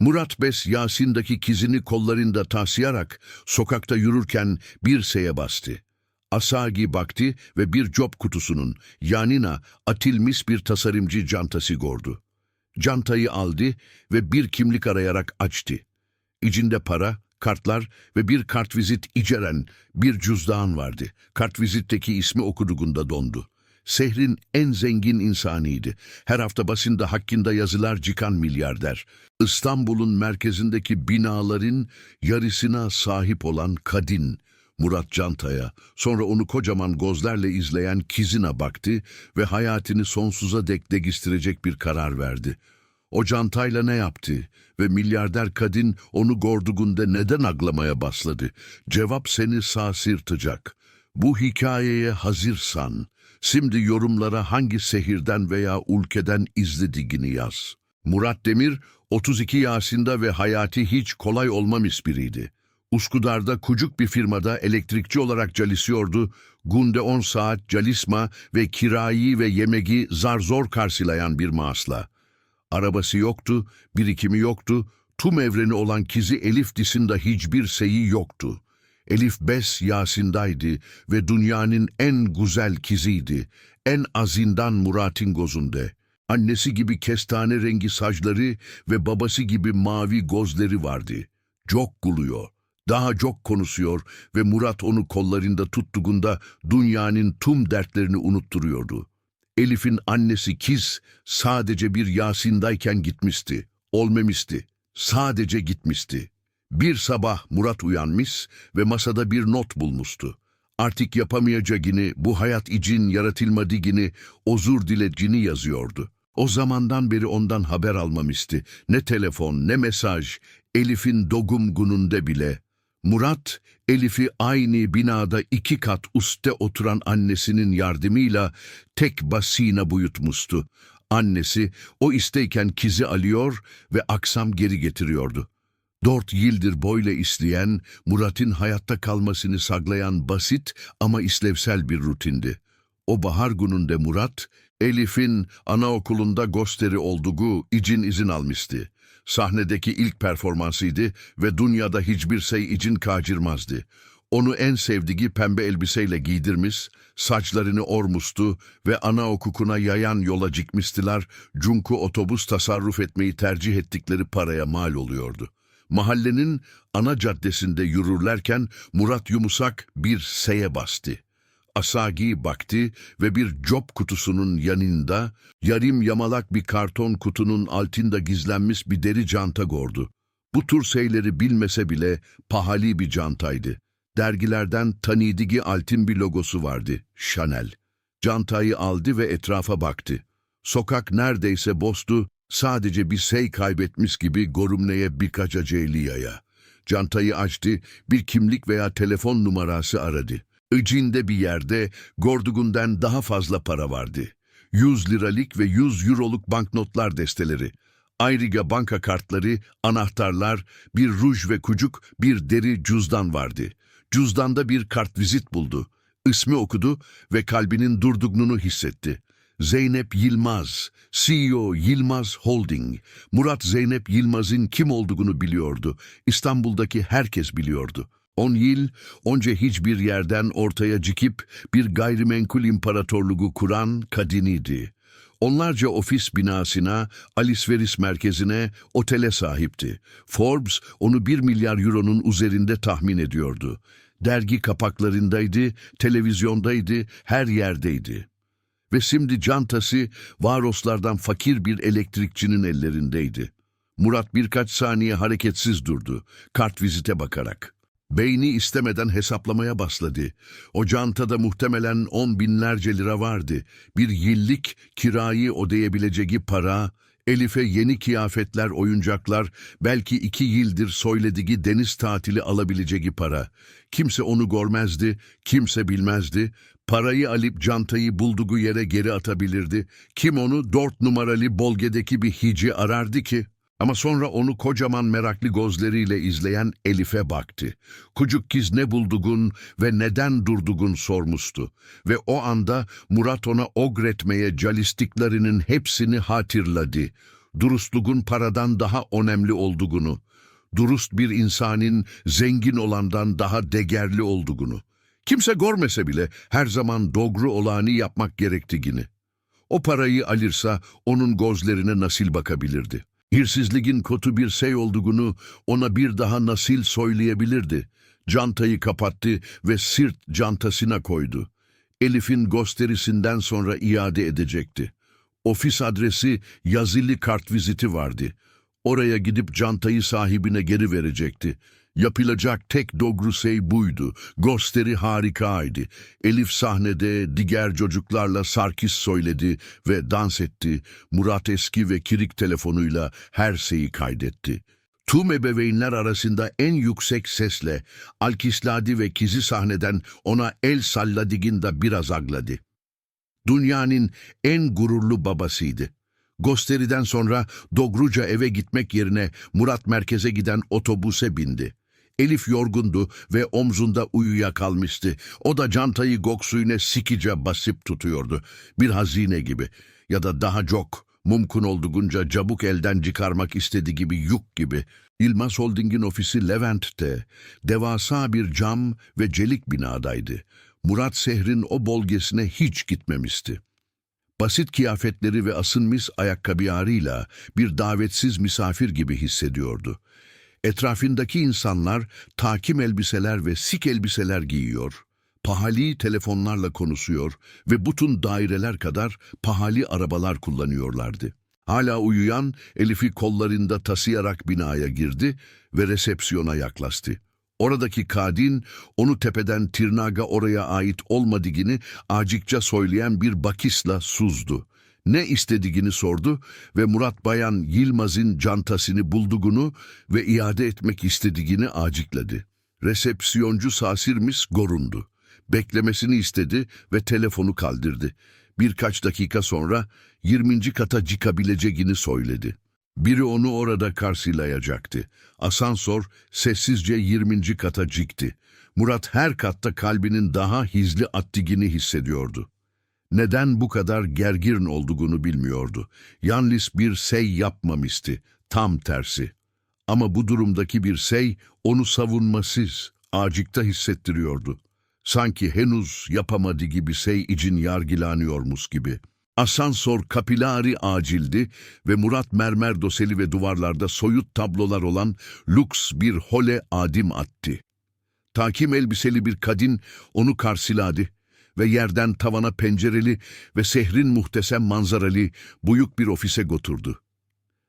Murat Bes Yasin'daki kizini kollarında taslayarak sokakta yürürken bir seye bastı. Asagi baktı ve bir job kutusunun yanına atilmiş bir tasarımcı cantası gördü. Cantayı aldı ve bir kimlik arayarak açtı. İçinde para, kartlar ve bir kartvizit içeren bir cüzdan vardı. Kartvizitteki ismi okuduğunda dondu. Sehrin en zengin insanıydı. Her hafta basında hakkında yazılar çıkan milyarder. İstanbul'un merkezindeki binaların yarısına sahip olan kadın Murat Canta'ya, sonra onu kocaman gözlerle izleyen kizine baktı ve hayatını sonsuza dek değiştirecek bir karar verdi. O cantayla ne yaptı ve milyarder kadın onu gordugunde neden aglamaya başladı? Cevap seni sarsırtacak. Bu hikayeye hazırsan, şimdi yorumlara hangi sehirden veya ülkeden izlediğini yaz. Murat Demir, 32 yaşında ve hayatı hiç kolay olmamış biriydi. Uskudar'da kucuk bir firmada elektrikçi olarak çalışıyordu. Günde 10 saat calisma ve kirayı ve yemeği zar zor karşılayan bir maaşla. Arabası yoktu, birikimi yoktu, tüm evreni olan kizi Elif dışında hiçbir şeyi yoktu. Elif bes Yasin'daydı ve dünyanın en güzel kiziydi. En azından Murat'ın gözünde. Annesi gibi kestane rengi saçları ve babası gibi mavi gözleri vardı. Çok gülüyor. Daha çok konuşuyor ve Murat onu kollarında tuttuğunda dünyanın tüm dertlerini unutturuyordu. Elif'in annesi Kiz sadece bir Yasin'dayken gitmişti. Olmemişti. Sadece gitmişti. Bir sabah Murat uyanmış ve masada bir not bulmuştu. Artık yapamayacağını, bu hayat için yaratılmadığını, özür dilediğini yazıyordu. O zamandan beri ondan haber almamıştı. Ne telefon, ne mesaj. Elif'in doğum gününde bile. Murat, Elif'i aynı binada iki kat üstte oturan annesinin yardımıyla tek basina buyutmuştu. Annesi o isteyken kizi alıyor ve aksam geri getiriyordu. Dört yıldır boyla isteyen, Murat'ın hayatta kalmasını saklayan basit ama işlevsel bir rutindi. O bahar gününde Murat, Elif'in anaokulunda gösteri olduğu için izin almıştı. Sahnedeki ilk performansıydı ve dünyada hiçbir şey için kaçırmazdı. Onu en sevdiği pembe elbiseyle giydirmiş, saçlarını ormuştu ve anaokukuna yayan yola çıkmıştılar, çünkü otobüs tasarruf etmeyi tercih ettikleri paraya mal oluyordu. Mahallenin ana caddesinde yürürlerken Murat Yumusak bir seye bastı. Asagi baktı ve bir job kutusunun yanında yarım yamalak bir karton kutunun altında gizlenmiş bir deri canta gördü. Bu tür şeyleri bilmese bile pahalı bir cantaydı. Dergilerden tanıdığı altın bir logosu vardı, Chanel. Cantayı aldı ve etrafa baktı. Sokak neredeyse bostu, sadece bir şey kaybetmiş gibi gorumneye birkaç aceliyaya. Cantayı açtı, bir kimlik veya telefon numarası aradı. İçinde bir yerde Gordugun'dan daha fazla para vardı. 100 liralık ve 100 euroluk banknotlar desteleri. Ayrıca banka kartları, anahtarlar, bir ruj ve kucuk, bir deri cüzdan vardı. Cüzdanda bir kartvizit buldu. İsmi okudu ve kalbinin durduğunu hissetti. Zeynep Yılmaz, CEO Yılmaz Holding. Murat Zeynep Yılmaz'ın kim olduğunu biliyordu. İstanbul'daki herkes biliyordu. 10 yıl onca hiçbir yerden ortaya çıkıp bir gayrimenkul imparatorluğu kuran kadınıydı. Onlarca ofis binasına, alışveriş merkezine, otele sahipti. Forbes onu 1 milyar euronun üzerinde tahmin ediyordu. Dergi kapaklarındaydı, televizyondaydı, her yerdeydi. Ve şimdi cantası varoslardan fakir bir elektrikçinin ellerindeydi. Murat birkaç saniye hareketsiz durdu, kartvizite bakarak. Beyni istemeden hesaplamaya başladı. O cantada muhtemelen on binlerce lira vardı. Bir yıllık kirayı ödeyebileceği para, Elif'e yeni kıyafetler, oyuncaklar, belki iki yıldır söylediği deniz tatili alabileceği para. Kimse onu görmezdi, kimse bilmezdi. Parayı alıp cantayı bulduğu yere geri atabilirdi. Kim onu dört numaralı bölgedeki bir hici arardı ki? Ama sonra onu kocaman meraklı gözleriyle izleyen Elif'e baktı. Kucuk kiz ne bulduğun ve neden durduğun sormuştu. Ve o anda Murat ona ogretmeye calistiklerinin hepsini hatırladı. Durustluğun paradan daha önemli olduğunu, durust bir insanın zengin olandan daha değerli olduğunu. Kimse görmese bile her zaman doğru olanı yapmak gerektiğini. O parayı alırsa onun gözlerine nasıl bakabilirdi? Hirsizliğin kötü bir şey olduğunu ona bir daha nasıl söyleyebilirdi? Cantayı kapattı ve sırt cantasına koydu. Elif'in gösterisinden sonra iade edecekti. Ofis adresi yazılı kartviziti vardı. Oraya gidip cantayı sahibine geri verecekti. Yapılacak tek doğru şey buydu. Gösteri harikaydı. Elif sahnede diğer çocuklarla sarkis söyledi ve dans etti. Murat eski ve kirik telefonuyla her şeyi kaydetti. Tüm ebeveynler arasında en yüksek sesle alkisladi ve kizi sahneden ona el salladiginde biraz agladı. Dünyanın en gururlu babasıydı. Gösteriden sonra Dogruca eve gitmek yerine Murat merkeze giden otobüse bindi. Elif yorgundu ve omzunda uyuyakalmıştı. O da cantayı goksuyuna sikice basıp tutuyordu. Bir hazine gibi ya da daha çok mumkun olduğunca cabuk elden çıkarmak istediği gibi yük gibi. İlmaz Holding'in ofisi Levent'te, devasa bir cam ve çelik binadaydı. Murat Sehr'in o bölgesine hiç gitmemişti. Basit kıyafetleri ve asınmış ayakkabılarıyla bir davetsiz misafir gibi hissediyordu. Etrafındaki insanlar takim elbiseler ve sik elbiseler giyiyor, pahali telefonlarla konuşuyor ve bütün daireler kadar pahali arabalar kullanıyorlardı. Hala uyuyan Elif'i kollarında taşıyarak binaya girdi ve resepsiyona yaklaştı. Oradaki kadın onu tepeden tırnağa oraya ait olmadığını acıkça söyleyen bir bakisla suzdu. Ne istediğini sordu ve Murat Bayan Yılmaz'ın cantasını bulduğunu ve iade etmek istediğini acıkladı. Resepsiyoncu Sasirmis gorundu. Beklemesini istedi ve telefonu kaldırdı. Birkaç dakika sonra 20. kata çıkabileceğini söyledi. Biri onu orada karşılayacaktı. Asansör sessizce 20. kata çıktı. Murat her katta kalbinin daha hızlı attığını hissediyordu. Neden bu kadar gergin olduğunu bilmiyordu. Yalnız bir şey yapmamıştı, tam tersi. Ama bu durumdaki bir şey onu savunmasız, acıkta hissettiriyordu. Sanki henüz yapamadığı gibi şey için yargılanıyormuş gibi. Asansör kapilari acildi ve Murat mermer doseli ve duvarlarda soyut tablolar olan lüks bir hole adim attı. Takim elbiseli bir kadın onu karşıladı ve yerden tavana pencereli ve sehrin muhteşem manzaralı büyük bir ofise götürdü.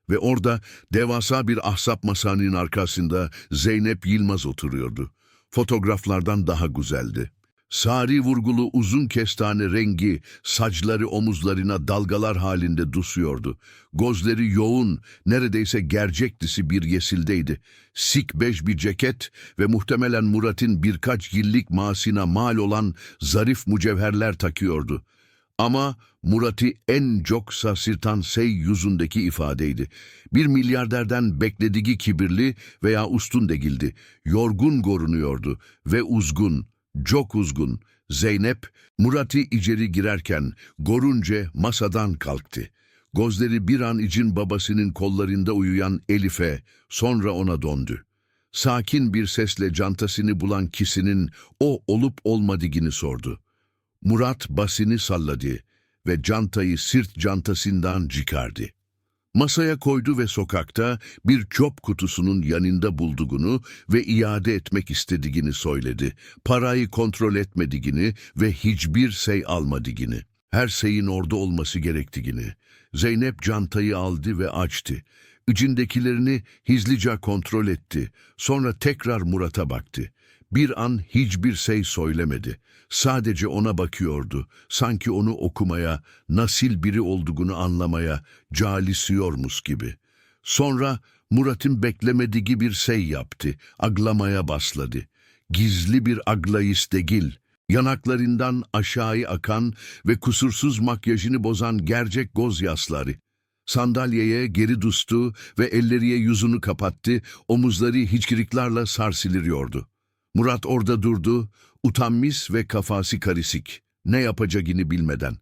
Ve orada devasa bir ahsap masanın arkasında Zeynep Yılmaz oturuyordu. Fotoğraflardan daha güzeldi. Sari vurgulu uzun kestane rengi saçları omuzlarına dalgalar halinde dusuyordu. Gözleri yoğun, neredeyse gerçektisi bir yesildeydi. Sik bej bir ceket ve muhtemelen Murat'ın birkaç yıllık masina mal olan zarif mücevherler takıyordu. Ama Murat'ı en çok şaşırtan şey yüzündeki ifadeydi. Bir milyarderden beklediği kibirli veya ustun değildi. Yorgun görünüyordu ve uzgun, çok uzgun. Zeynep, Murat'ı içeri girerken gorunce masadan kalktı. Gözleri bir an için babasının kollarında uyuyan Elif'e, sonra ona döndü. Sakin bir sesle cantasını bulan kişinin o olup olmadığını sordu. Murat basını salladı ve cantayı sırt cantasından çıkardı. Masaya koydu ve sokakta bir çöp kutusunun yanında bulduğunu ve iade etmek istediğini söyledi. Parayı kontrol etmediğini ve hiçbir şey almadığını. Her şeyin orada olması gerektiğini. Zeynep cantayı aldı ve açtı. İçindekilerini hızlıca kontrol etti. Sonra tekrar Murat'a baktı. Bir an hiçbir şey söylemedi. Sadece ona bakıyordu. Sanki onu okumaya, nasıl biri olduğunu anlamaya calisiyormuş gibi. Sonra Murat'ın beklemediği bir şey yaptı. Aglamaya başladı. Gizli bir aglayış değil. Yanaklarından aşağı akan ve kusursuz makyajını bozan gerçek gözyaşları. Sandalyeye geri dustu ve elleriye yüzünü kapattı, omuzları hiçkiriklarla sarsılıyordu. Murat orada durdu, utanmış ve kafası karışık, ne yapacağını bilmeden.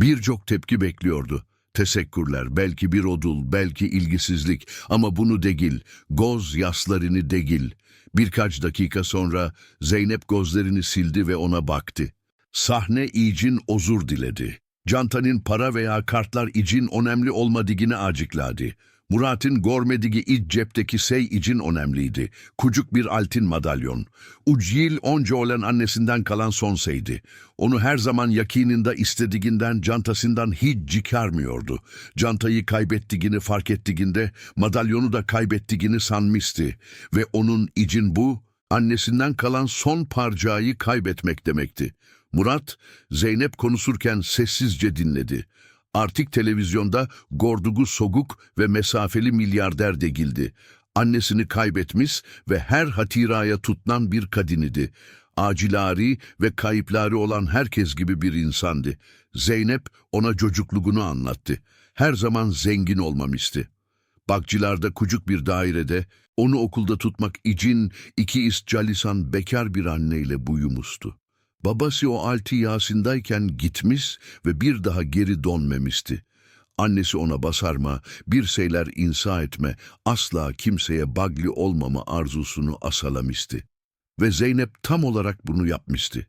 Birçok tepki bekliyordu. Teşekkürler, belki bir odul, belki ilgisizlik ama bunu değil, goz yaslarını değil. Birkaç dakika sonra Zeynep gözlerini sildi ve ona baktı. Sahne için özür diledi. Cantan'ın para veya kartlar için önemli olmadığını acıkladı. Murat'ın görmediği iç cepteki şey için önemliydi. Kucuk bir altın madalyon. Ucil onca olan annesinden kalan son şeydi. Onu her zaman yakininde istediğinden, cantasından hiç çıkarmıyordu. Cantayı kaybettiğini fark ettiğinde madalyonu da kaybettiğini sanmıştı. Ve onun için bu, annesinden kalan son parçayı kaybetmek demekti. Murat, Zeynep konuşurken sessizce dinledi. Artık televizyonda gordugu soguk ve mesafeli milyarder degildi. Annesini kaybetmiş ve her hatiraya tutunan bir kadın idi. Acilari ve kayıpları olan herkes gibi bir insandı. Zeynep ona çocukluğunu anlattı. Her zaman zengin olmamıştı. Bakçılarda kucuk bir dairede onu okulda tutmak için iki istcalisan bekar bir anneyle büyümüştü. Babası o altı yaşındayken gitmiş ve bir daha geri dönmemişti. Annesi ona basarma, bir şeyler insa etme, asla kimseye bagli olmama arzusunu asalamıştı. Ve Zeynep tam olarak bunu yapmıştı.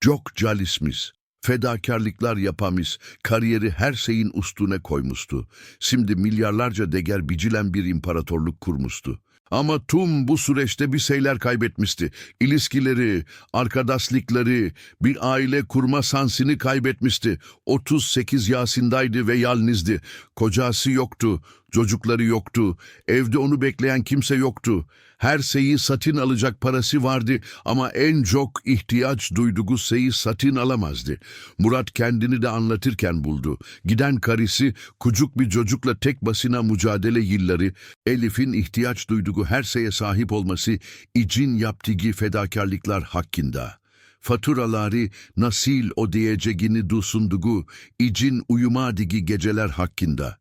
Çok calismiş, fedakarlıklar yapamış, kariyeri her şeyin üstüne koymuştu. Şimdi milyarlarca deger bicilen bir imparatorluk kurmuştu. Ama tüm bu süreçte bir şeyler kaybetmişti. İlişkileri, arkadaşlıkları, bir aile kurma sansını kaybetmişti. 38 yaşındaydı ve yalnızdı. Kocası yoktu, çocukları yoktu. Evde onu bekleyen kimse yoktu. Her şeyi satın alacak parası vardı ama en çok ihtiyaç duyduğu şeyi satın alamazdı. Murat kendini de anlatırken buldu. Giden karısı kucuk bir çocukla tek başına mücadele yılları, Elif'in ihtiyaç duyduğu her şeye sahip olması için yaptığı fedakarlıklar hakkında. Faturaları nasıl ödeyeceğini düşündüğü için uyumadığı geceler hakkında.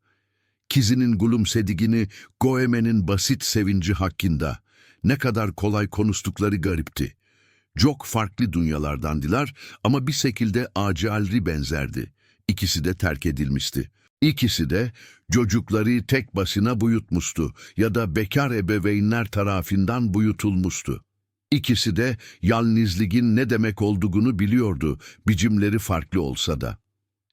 Kizinin gülümsediğini, Goeme'nin basit sevinci hakkında. Ne kadar kolay konuştukları garipti. Çok farklı dünyalardandılar ama bir şekilde acalri benzerdi. İkisi de terk edilmişti. İkisi de çocukları tek başına buyutmuştu ya da bekar ebeveynler tarafından buyutulmuştu. İkisi de yalnızlığın ne demek olduğunu biliyordu, bicimleri farklı olsa da.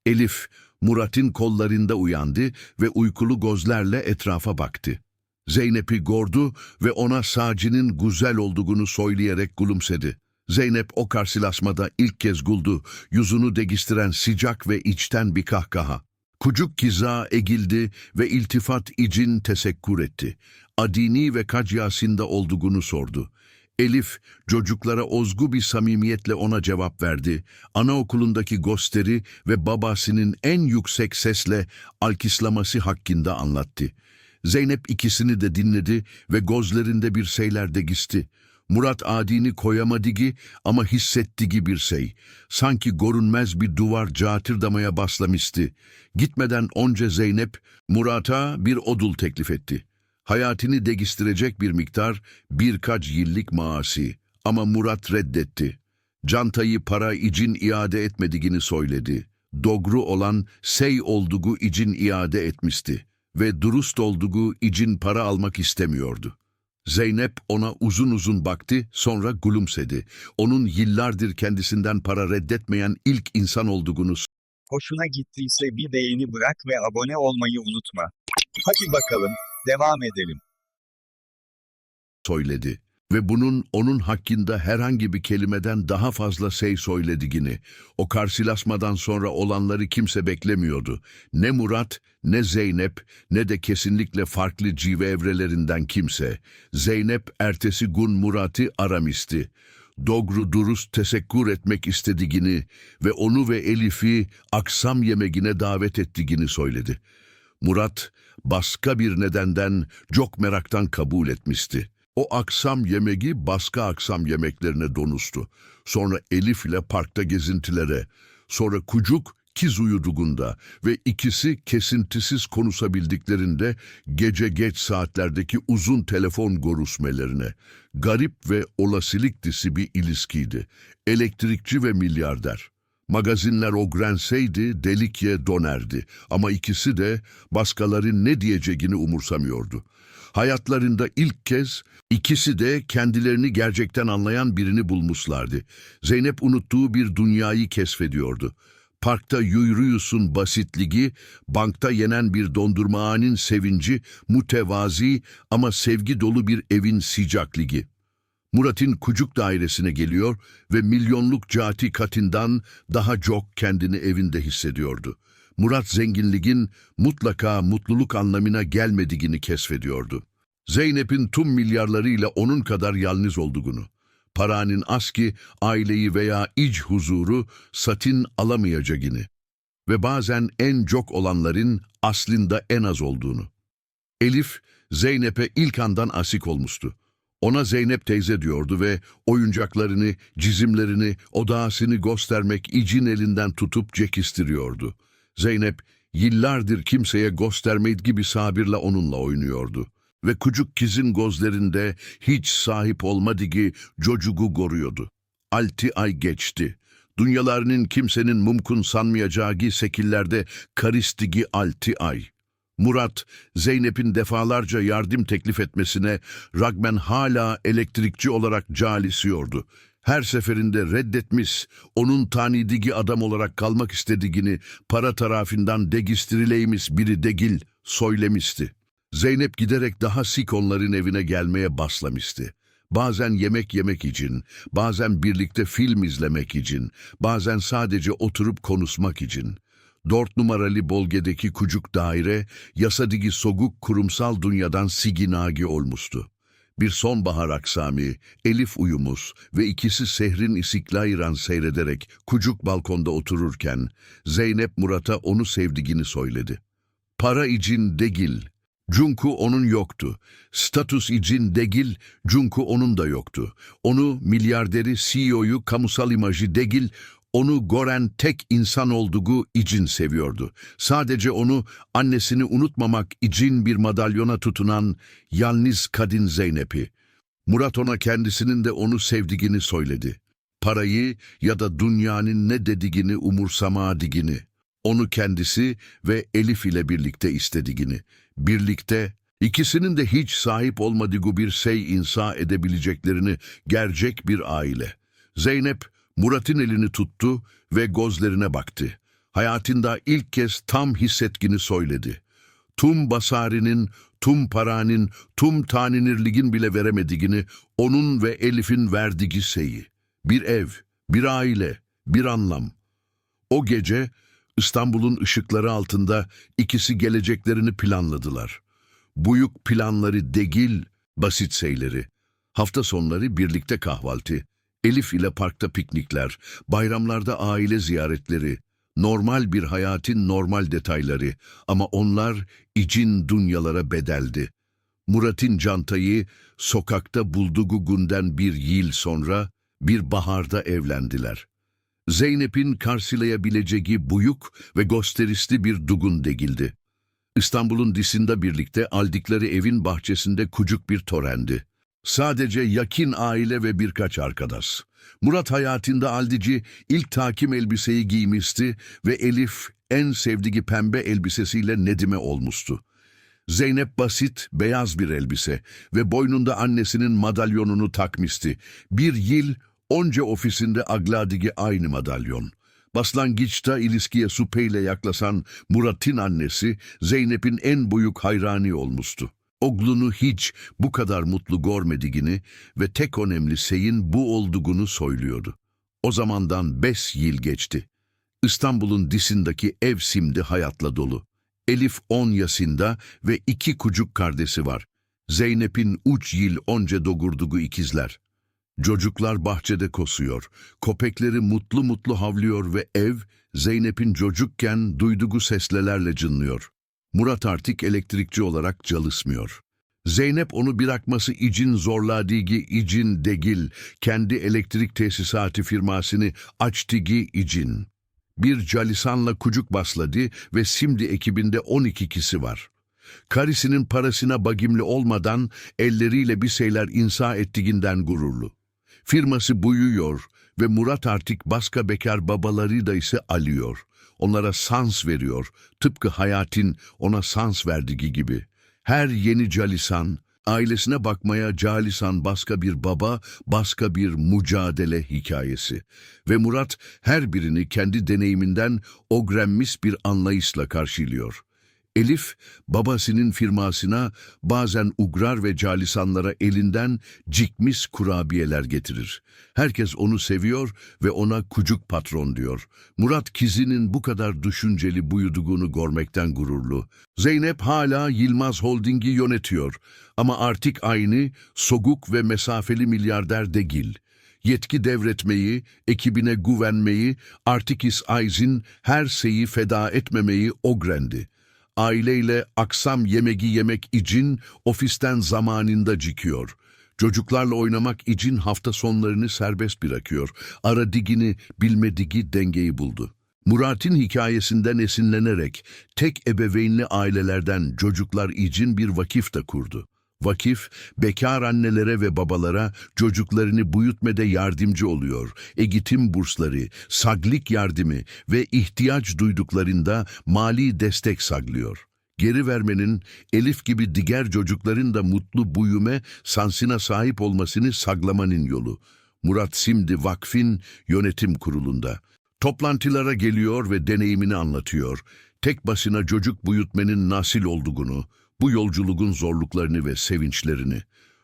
Elif, Murat'ın kollarında uyandı ve uykulu gözlerle etrafa baktı. Zeynep'i gördü ve ona Saci'nin güzel olduğunu söyleyerek gülümsedi. Zeynep o karşılaşmada ilk kez güldü, yüzünü değiştiren sıcak ve içten bir kahkaha. Kucuk kiza egildi ve iltifat için tesekkür etti. Adini ve kaç yaşında olduğunu sordu. Elif, çocuklara ozgu bir samimiyetle ona cevap verdi. Anaokulundaki gösteri ve babasının en yüksek sesle alkıslaması hakkında anlattı. Zeynep ikisini de dinledi ve gözlerinde bir şeyler değişti. Murat adini koyamadığı ama hissettiği bir şey. Sanki görünmez bir duvar catırdamaya başlamıştı. Gitmeden önce Zeynep, Murat'a bir odul teklif etti. Hayatını değiştirecek bir miktar, birkaç yıllık maaşı. Ama Murat reddetti. Cantayı para için iade etmediğini söyledi. Dogru olan sey olduğu için iade etmişti ve dürüst olduğu için para almak istemiyordu. Zeynep ona uzun uzun baktı, sonra gülümsedi. Onun yıllardır kendisinden para reddetmeyen ilk insan olduğunu Hoşuna gittiyse bir beğeni bırak ve abone olmayı unutma. Hadi bakalım, devam edelim. söyledi. Ve bunun onun hakkında herhangi bir kelimeden daha fazla şey söylediğini, o karşılaşmadan sonra olanları kimse beklemiyordu. Ne Murat, ne Zeynep, ne de kesinlikle farklı cive evrelerinden kimse. Zeynep ertesi gün Murat'ı aramıştı. Dogru durust tesekkür etmek istediğini ve onu ve Elif'i aksam yemeğine davet ettiğini söyledi. Murat, başka bir nedenden çok meraktan kabul etmişti. O aksam yemeği başka aksam yemeklerine donustu. Sonra Elif ile parkta gezintilere, sonra kucuk kiz uyuduğunda ve ikisi kesintisiz konuşabildiklerinde gece geç saatlerdeki uzun telefon görüşmelerine. Garip ve olasılık disi bir ilişkiydi. Elektrikçi ve milyarder. Magazinler ogrenseydi delikye donerdi ama ikisi de baskaların ne diyeceğini umursamıyordu. Hayatlarında ilk kez ikisi de kendilerini gerçekten anlayan birini bulmuşlardı. Zeynep unuttuğu bir dünyayı keşfediyordu. Parkta yürüyüsün basitligi, bankta yenen bir dondurmağının sevinci, mütevazi ama sevgi dolu bir evin sıcaklığı. Murat'ın kucuk dairesine geliyor ve milyonluk cati katından daha çok kendini evinde hissediyordu. Murat zenginliğin mutlaka mutluluk anlamına gelmediğini keşfediyordu. Zeynep'in tüm milyarlarıyla onun kadar yalnız olduğunu, paranın aski, aileyi veya iç huzuru satın alamayacağını ve bazen en çok olanların aslında en az olduğunu. Elif, Zeynep'e ilk andan asik olmuştu. Ona Zeynep teyze diyordu ve oyuncaklarını, cizimlerini, odasını göstermek için elinden tutup çekistiriyordu. Zeynep, yıllardır kimseye göstermeydi gibi sabirle onunla oynuyordu. Ve kucuk kızın gözlerinde hiç sahip olmadığı çocuğu koruyordu. Altı ay geçti. Dünyalarının kimsenin mumkun sanmayacağı sekillerde karistigi altı ay. Murat, Zeynep'in defalarca yardım teklif etmesine rağmen hala elektrikçi olarak calisiyordu. Her seferinde reddetmiş, onun tanidigi adam olarak kalmak istediğini para tarafından degistirileymiş biri degil söylemişti. Zeynep giderek daha sik onların evine gelmeye başlamıştı. Bazen yemek yemek için, bazen birlikte film izlemek için, bazen sadece oturup konuşmak için. Dört numaralı bölgedeki kucuk daire, yasadigi soguk kurumsal dünyadan siginagi olmuştu. Bir sonbahar aksami, Elif uyumuz ve ikisi sehrin isiklayıran seyrederek kucuk balkonda otururken, Zeynep Murat'a onu sevdiğini söyledi. Para için degil, Cunku onun yoktu. Status için degil, Cunku onun da yoktu. Onu milyarderi CEO'yu kamusal imajı degil, onu gören tek insan olduğu için seviyordu. Sadece onu annesini unutmamak için bir madalyona tutunan yalnız kadın Zeynep'i. Murat ona kendisinin de onu sevdiğini söyledi. Parayı ya da dünyanın ne dediğini umursamadığını. Onu kendisi ve Elif ile birlikte istediğini. Birlikte ikisinin de hiç sahip olmadığı bir şey insa edebileceklerini gerçek bir aile. Zeynep Murat'ın elini tuttu ve gözlerine baktı. Hayatında ilk kez tam hissetgini söyledi. Tüm basarinin, tüm paranın, tüm taninirligin bile veremediğini onun ve Elif'in verdiği şeyi. Bir ev, bir aile, bir anlam. O gece İstanbul'un ışıkları altında ikisi geleceklerini planladılar. Büyük planları degil, basit şeyleri. Hafta sonları birlikte kahvaltı, Elif ile parkta piknikler, bayramlarda aile ziyaretleri, normal bir hayatın normal detayları ama onlar icin dünyalara bedeldi. Murat'ın cantayı sokakta bulduğu günden bir yıl sonra bir baharda evlendiler. Zeynep'in karşılayabileceği buyuk ve gösterişli bir dugun degildi. İstanbul'un disinde birlikte aldıkları evin bahçesinde kucuk bir törendi. Sadece yakın aile ve birkaç arkadaş. Murat hayatında Aldici ilk takim elbiseyi giymişti ve Elif en sevdiği pembe elbisesiyle Nedime olmuştu. Zeynep basit, beyaz bir elbise ve boynunda annesinin madalyonunu takmıştı. Bir yıl onca ofisinde agladığı aynı madalyon. Başlangıçta ilişkiye Supeyle yaklaşan Murat'ın annesi Zeynep'in en büyük hayranı olmuştu. Oğlunu hiç bu kadar mutlu görmediğini ve tek önemli şeyin bu olduğunu söylüyordu. O zamandan beş yıl geçti. İstanbul'un disindeki ev simdi hayatla dolu. Elif on yaşında ve iki kucuk kardeşi var. Zeynep'in üç yıl önce doğurduğu ikizler. Çocuklar bahçede kosuyor. Köpekleri mutlu mutlu havlıyor ve ev Zeynep'in çocukken duyduğu seslerle cınlıyor. Murat artık elektrikçi olarak çalışmıyor. Zeynep onu bırakması için zorladığı için degil, kendi elektrik tesisatı firmasını açtığı için. Bir calisanla kucuk basladı ve şimdi ekibinde 12 kişi var. Karısının parasına bagimli olmadan elleriyle bir şeyler insa ettiğinden gururlu. Firması büyüyor ve Murat artık başka bekar babaları da ise alıyor. Onlara sans veriyor, tıpkı Hayat'in ona sans verdiği gibi. Her yeni calisan, ailesine bakmaya calisan başka bir baba, başka bir mücadele hikayesi. Ve Murat her birini kendi deneyiminden ogrenmiş bir anlayışla karşılıyor. Elif, babasının firmasına bazen ugrar ve calisanlara elinden cikmis kurabiyeler getirir. Herkes onu seviyor ve ona kucuk patron diyor. Murat Kizi'nin bu kadar düşünceli buyuduğunu görmekten gururlu. Zeynep hala Yılmaz Holding'i yönetiyor ama artık aynı soguk ve mesafeli milyarder değil yetki devretmeyi, ekibine güvenmeyi, artık is Aiz'in her şeyi feda etmemeyi ogrendi. Aileyle aksam yemeği yemek için ofisten zamanında cikiyor. Çocuklarla oynamak için hafta sonlarını serbest bırakıyor. Aradigini, bilmediği dengeyi buldu. Murat'in hikayesinden esinlenerek tek ebeveynli ailelerden çocuklar için bir vakif de kurdu. Vakif, bekar annelere ve babalara çocuklarını büyütmede yardımcı oluyor. Eğitim bursları, saglik yardımı ve ihtiyaç duyduklarında mali destek saglıyor. Geri vermenin Elif gibi diğer çocukların da mutlu büyüme sansına sahip olmasını saglamanın yolu. Murat Simdi Vakf'in yönetim kurulunda. Toplantılara geliyor ve deneyimini anlatıyor. Tek başına çocuk büyütmenin nasıl olduğunu, bu yolculuğun zorluklarını ve sevinçlerini,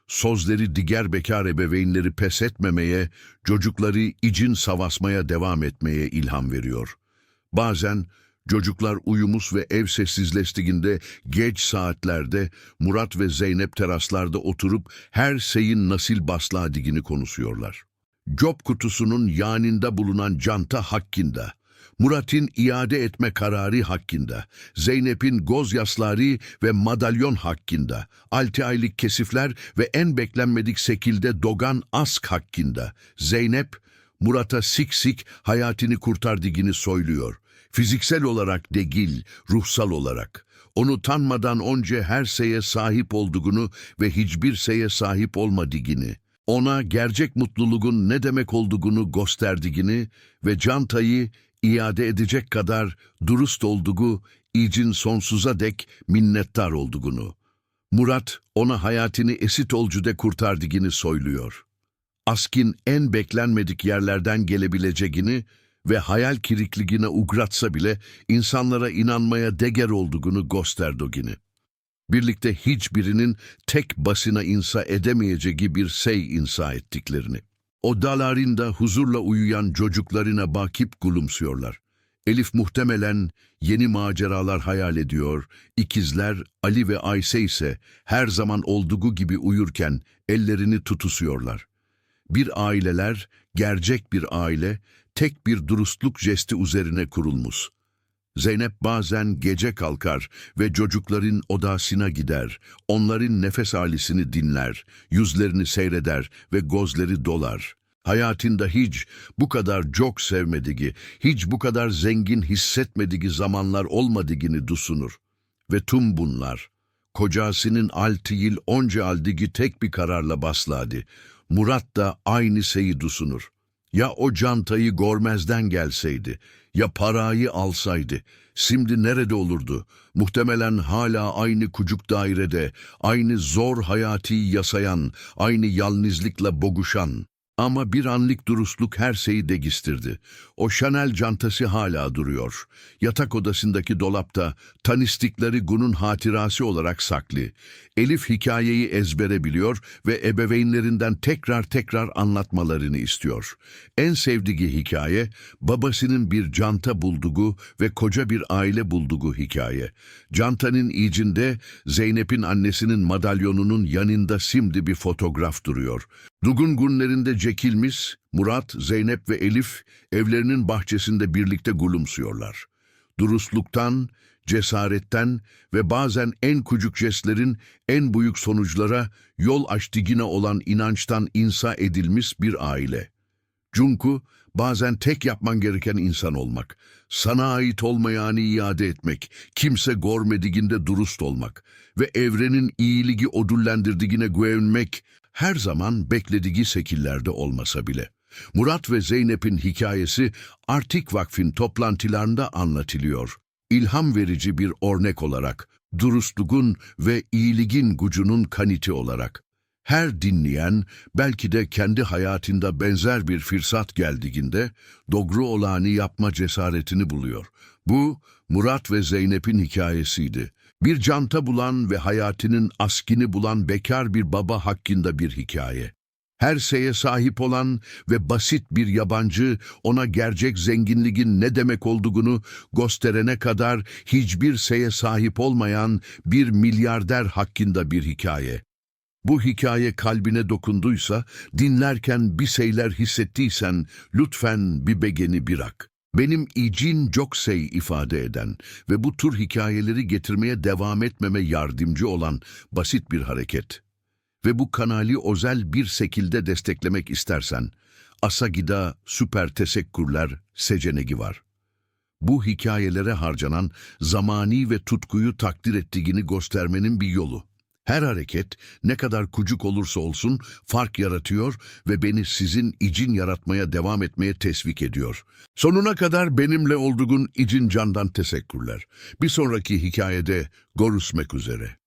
sözleri diğer bekar ebeveynleri pes etmemeye, çocukları için savaşmaya devam etmeye ilham veriyor. Bazen çocuklar uyumus ve ev sessizleştiğinde geç saatlerde Murat ve Zeynep teraslarda oturup her şeyin nasıl basladığını konuşuyorlar. Job kutusunun yanında bulunan canta hakkında, Murat'in iade etme kararı hakkında, Zeynep'in göz yasları ve madalyon hakkında, altı aylık kesifler ve en beklenmedik şekilde dogan ask hakkında, Zeynep, Murat'a sik sik hayatını kurtardığını söylüyor. Fiziksel olarak değil, ruhsal olarak. Onu tanmadan önce her şeye sahip olduğunu ve hiçbir şeye sahip olmadığını, ona gerçek mutluluğun ne demek olduğunu gösterdiğini ve Canta'yı iade edecek kadar dürüst olduğu için sonsuza dek minnettar olduğunu. Murat ona hayatını esit olcuda kurtardığını söylüyor. Askin en beklenmedik yerlerden gelebileceğini ve hayal kirikliğine ugratsa bile insanlara inanmaya değer olduğunu gösterdiğini. Birlikte hiçbirinin tek basına insa edemeyeceği bir şey insa ettiklerini. Odalarında huzurla uyuyan çocuklarına bakıp gülümsüyorlar. Elif muhtemelen yeni maceralar hayal ediyor, ikizler Ali ve Ayse ise her zaman olduğu gibi uyurken ellerini tutusuyorlar. Bir aileler, gerçek bir aile, tek bir dürüstlük jesti üzerine kurulmuş. Zeynep bazen gece kalkar ve çocukların odasına gider, onların nefes halisini dinler, yüzlerini seyreder ve gözleri dolar. Hayatında hiç bu kadar çok sevmediği, hiç bu kadar zengin hissetmediği zamanlar olmadığını düşünür. Ve tüm bunlar, kocasının altı yıl önce aldığı tek bir kararla basladı. Murat da aynı şeyi düşünür. Ya o cantayı görmezden gelseydi, ya parayı alsaydı, şimdi nerede olurdu? Muhtemelen hala aynı kucuk dairede, aynı zor hayatı yasayan, aynı yalnızlıkla boğuşan. Ama bir anlık dürüstlük her şeyi degistirdi. O Chanel cantası hala duruyor. Yatak odasındaki dolapta tanistikleri günün hatırası olarak saklı. Elif hikayeyi ezbere biliyor ve ebeveynlerinden tekrar tekrar anlatmalarını istiyor. En sevdiği hikaye, babasının bir canta bulduğu ve koca bir aile bulduğu hikaye. Cantanın icinde Zeynep'in annesinin madalyonunun yanında şimdi bir fotoğraf duruyor. Dugun günlerinde çekilmiş, Murat, Zeynep ve Elif evlerinin bahçesinde birlikte gülümsüyorlar. Dürüstlükten, cesaretten ve bazen en küçük jestlerin en büyük sonuçlara yol açtığına olan inançtan insa edilmiş bir aile. Çünkü bazen tek yapman gereken insan olmak, sana ait olmayanı iade etmek, kimse görmediğinde dürüst olmak ve evrenin iyiliği ödüllendirdiğine güvenmek her zaman beklediği şekillerde olmasa bile. Murat ve Zeynep'in hikayesi Artik Vakf'in toplantılarında anlatılıyor. İlham verici bir örnek olarak, dürüstlüğün ve iyiliğin gücünün kanıtı olarak. Her dinleyen belki de kendi hayatında benzer bir fırsat geldiğinde doğru olanı yapma cesaretini buluyor. Bu Murat ve Zeynep'in hikayesiydi. Bir canta bulan ve hayatının askini bulan bekar bir baba hakkında bir hikaye. Her şeye sahip olan ve basit bir yabancı ona gerçek zenginliğin ne demek olduğunu gösterene kadar hiçbir şeye sahip olmayan bir milyarder hakkında bir hikaye. Bu hikaye kalbine dokunduysa, dinlerken bir şeyler hissettiysen lütfen bir begeni bırak. Benim için çok şey ifade eden ve bu tür hikayeleri getirmeye devam etmeme yardımcı olan basit bir hareket. Ve bu kanalı özel bir şekilde desteklemek istersen, Asagida Süper Teşekkürler seçeneği var. Bu hikayelere harcanan zamani ve tutkuyu takdir ettiğini göstermenin bir yolu. Her hareket ne kadar kucuk olursa olsun fark yaratıyor ve beni sizin için yaratmaya devam etmeye teşvik ediyor. Sonuna kadar benimle olduğun için candan teşekkürler. Bir sonraki hikayede görüşmek üzere.